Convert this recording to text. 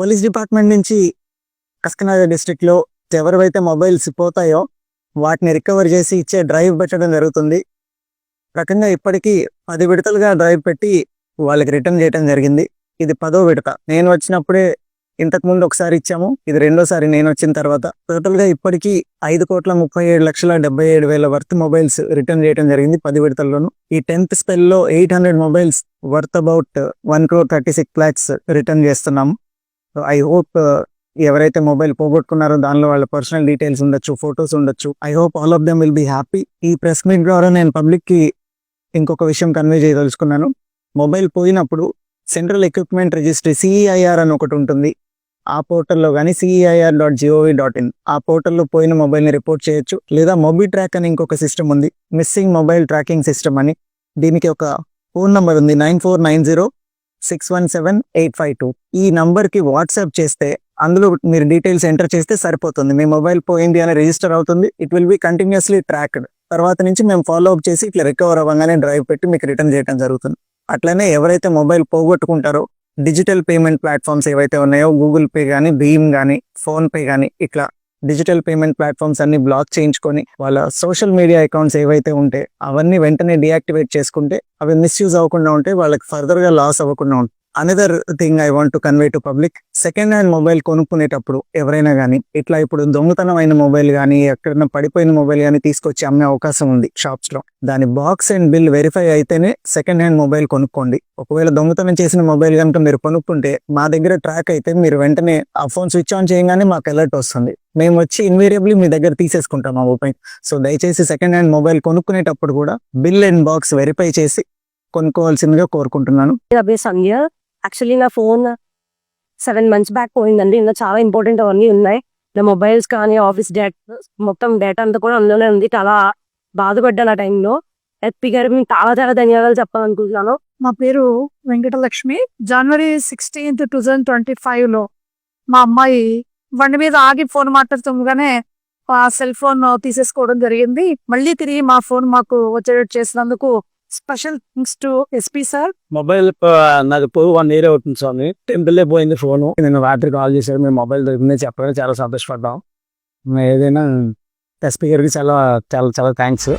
Police department నుంచి కస్కనాజ డిస్ట్రిక్ట్లో ఎవరివైతే mobiles పోతాయో వాటిని రికవర్ చేసి ఇచ్చే డ్రైవ్ పెట్టడం జరుగుతుంది. రకంగా ఇప్పటికీ పది విడతలుగా డ్రైవ్ పెట్టి వాళ్ళకి రిటర్న్ చేయడం జరిగింది. ఇది పదో విడత. నేను వచ్చినప్పుడే ఇంతకు ముందు ఒకసారి ఇచ్చాము. ఇది రెండోసారి నేను వచ్చిన తర్వాత. టోటల్గా ఇప్పటికీ ఐదు కోట్ల ముప్పై ఏడు లక్షల డెబ్బై ఏడు వేల వర్త్ మొబైల్స్ రిటర్న్ చేయడం జరిగింది పది విడతల్లోనూ. ఈ tenth స్పెల్లో eight hundred mobiles worth about one crore thirty six lakhs return చేస్తున్నాము. సో ఐ హోప్ ఎవరైతే మొబైల్ పోగొట్టుకున్నారో దానిలో వాళ్ళ పర్సనల్ డీటెయిల్స్ ఉండొచ్చు ఫొటోస్ ఉండొచ్చు. I hope all of them will be happy ఈ ప్రెస్ మీట్ ద్వారా నేను పబ్లిక్కి ఇంకొక విషయం కన్వే చేయదలుచుకున్నాను. మొబైల్ పోయినప్పుడు సెంట్రల్ ఎక్విప్మెంట్ రిజిస్ట్రీ సిఈఐఆర్ అని ఒకటి ఉంటుంది. ఆ పోర్టల్లో కానీ CEIR dot GOV dot in ఆ పోర్టల్లో పోయిన మొబైల్ని రిపోర్ట్ చేయొచ్చు. లేదా మొబీ ట్రాక్ అని ఇంకొక సిస్టమ్ ఉంది. మిస్సింగ్ మొబైల్ ట్రాకింగ్ సిస్టమ్ అని. దీనికి ఒక ఫోన్ నెంబర్ ఉంది nine four nine zero six one seven eight five two ఈ నంబర్కి వాట్సాప్ చేస్తే అందులో మీరు డీటెయిల్స్ ఎంటర్ చేస్తే సరిపోతుంది. మీ మొబైల్ పోయింది అని రిజిస్టర్ అవుతుంది. It will be continuously tracked తర్వాత నుంచి మేము ఫాలో అప్ చేసి ఇట్లా రికవర్ అవ్వగానే డ్రైవ్ పెట్టి మీకు రిటర్న్ చేయడం జరుగుతుంది. అట్లనే ఎవరైతే మొబైల్ పోగొట్టుకుంటారో డిజిటల్ పేమెంట్ ప్లాట్ఫామ్స్ ఏవైతే ఉన్నాయో గూగుల్ పే కానీ భీమ్ కానీ ఫోన్పే కానీ ఇట్లా డిజిటల్ పేమెంట్ ప్లాట్ఫామ్స్ అన్ని బ్లాక్ చేయించుకొని వాళ్ళ సోషల్ మీడియా అకౌంట్స్ ఏవైతే ఉంటే అవన్నీ వెంటనే డియాక్టివేట్ చేసుకుంటే అవి మిస్యూజ్ అవ్వకుండా ఉంటే వాళ్ళకి ఫర్దర్గా లాస్ అవ్వకుండా ఉంటాయి another thing I want to convey to public second hand mobile కొనుక్కునేటప్పుడు ఎవరైనా కానీ ఇట్లా ఇప్పుడు దొంగతనం అయిన మొబైల్ కానీ ఎక్కడైనా పడిపోయిన మొబైల్ కానీ తీసుకొచ్చి అమ్మే అవకాశం ఉంది షాప్స్లో దాని బాక్స్ అండ్ బిల్ వెరిఫై అయితేనే సెకండ్ హ్యాండ్ మొబైల్ కొనుక్కోండి. ఒకవేళ దొంగతనం చేసిన మొబైల్ కనుక మీరు కొనుక్కుంటే మా దగ్గర ట్రాక్ అయితే మీరు వెంటనే ఆ ఫోన్ స్విచ్ ఆన్ చేయగానే మాకు అలర్ట్ వస్తుంది. మేము వచ్చి ఇన్వేరియబుల్లీ మీ దగ్గర తీసేసుకుంటాం ఆ మొబైల్ సో దయచేసి సెకండ్ హ్యాండ్ మొబైల్ కొనుక్కునేటప్పుడు కూడా బిల్ అండ్ బాక్స్ వెరిఫై చేసి కొనుక్కోవాల్సిందిగా కోరుకుంటున్నాను. యాక్చువల్లీ నా ఫోన్ సెవెన్ మంత్స్ బ్యాక్ పోయిందండి. ఇంకా చాలా ఇంపార్టెంట్ అవన్నీ ఉన్నాయి. నా మొబైల్స్ కానీ ఆఫీస్ డేటా మొత్తం డేటా అంతా కూడా అందులోనే ఉంది. చాలా బాధపడ్డాను ఆ టైంలో ఎస్పీ గారు మీకు చాలా చాలా ధన్యవాదాలు చెప్పాలనుకుంటున్నాను. నా పేరు Venkatalakshmi. January sixteenth two thousand twenty ఫైవ్లో మా అమ్మాయి బండి మీద ఆగి ఫోన్ మాట్లాడుతుండగానే ఆ సెల్ ఫోన్ తీసేసుకోవడం జరిగింది. మళ్ళీ తిరిగి మా ఫోన్ మాకు వచ్చేటట్టు చేసినందుకు special thanks to SP sir. Mobile నాకు నాది పోయి వన్ ఇయర్ అవుతుంది స్వామి. టెంపుల్ పోయింది ఫోను. నేను రాత్రి కాల్ చేశారు మేము మొబైల్ దొరికింది చెప్పగానే చాలా సంతోషపడ్డాం. ఏదైనా ఎస్పీ గారికి చాలా చాలా చాలా థ్యాంక్స్